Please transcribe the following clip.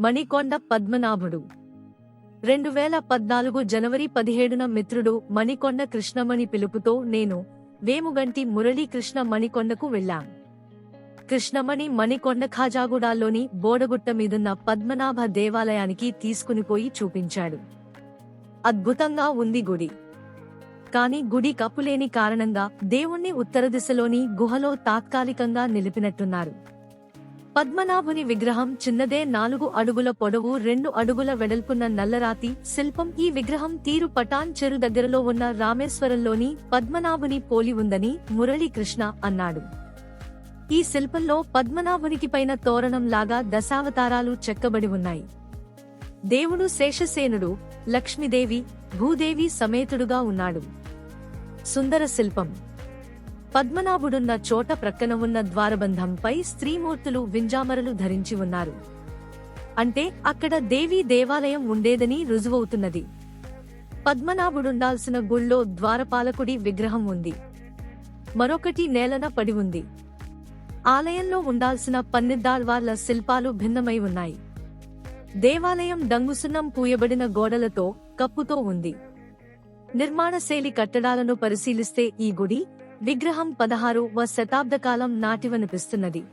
మణికొండ పద్మనాభుడు. రెండు వేల పద్నాలుగు జనవరి పదిహేడున మిత్రుడు మణికొండ కృష్ణమణి పిలుపుతో నేను వేముగంటి మురళీకృష్ణ మణికొండకు వెళ్ళాం. కృష్ణమణి మణికొండ ఖాజాగూడాల్లోని బోడగుట్ట మీదున్న పద్మనాభ దేవాలయానికి తీసుకునిపోయి చూపించాడు. అద్భుతంగా ఉంది గుడి. కాని గుడి కప్పులేని కారణంగా దేవుణ్ణి ఉత్తర దిశలోని గుహలో తాత్కాలికంగా నిలిపినట్టున్నారు. పద్మనాభుని విగ్రహం చిన్నదే నాలుగు అడుగుల పొడవు రెండు అడుగుల వెడల్పున్న నల్లరాతి శిల్పం. ఈ విగ్రహం తీరు పటాన్ చెరు దగ్గరలో ఉన్న రామేశ్వరంలోని పద్మనాభుని పోలి ఉందని మురళీకృష్ణ అన్నాడు. ఈ శిల్పంలో పద్మనాభునికి పైన తోరణం లాగా దశావతారాలు చెక్కబడి ఉన్నాయి. దేవుడు శేషసేనుడు లక్ష్మీదేవి భూదేవి సమేతుడుగా ఉన్నాడు. సుందర శిల్పం. పద్మనాభుడున్న చోట ప్రక్కన ఉన్న ద్వారబంధంపై స్త్రీమూర్తులు వింజామరలు ధరించి ఉన్నారు. అంటే అక్కడ దేవీ దేవాలయం ఉండేదని రుజువవుతున్నది. పద్మనాభుడుండాల్సిన గుళ్ళో ద్వారపాలకుడి విగ్రహం ఉంది. మరొకటి నేలన పడి ఉంది. ఆలయంలో ఉండాల్సిన పన్నిద్దాళ్వార్ల శిల్పాలు భిన్నమై ఉన్నాయి. దేవాలయం డంగుసున్నం పూయబడిన గోడలతో కప్పుతో ఉంది. నిర్మాణ శైలి కట్టడాలను పరిశీలిస్తే ఈ గుడి విగ్రహం పదహారు వ శతాబ్ద కాలం నాటివనిపిస్తున్నది.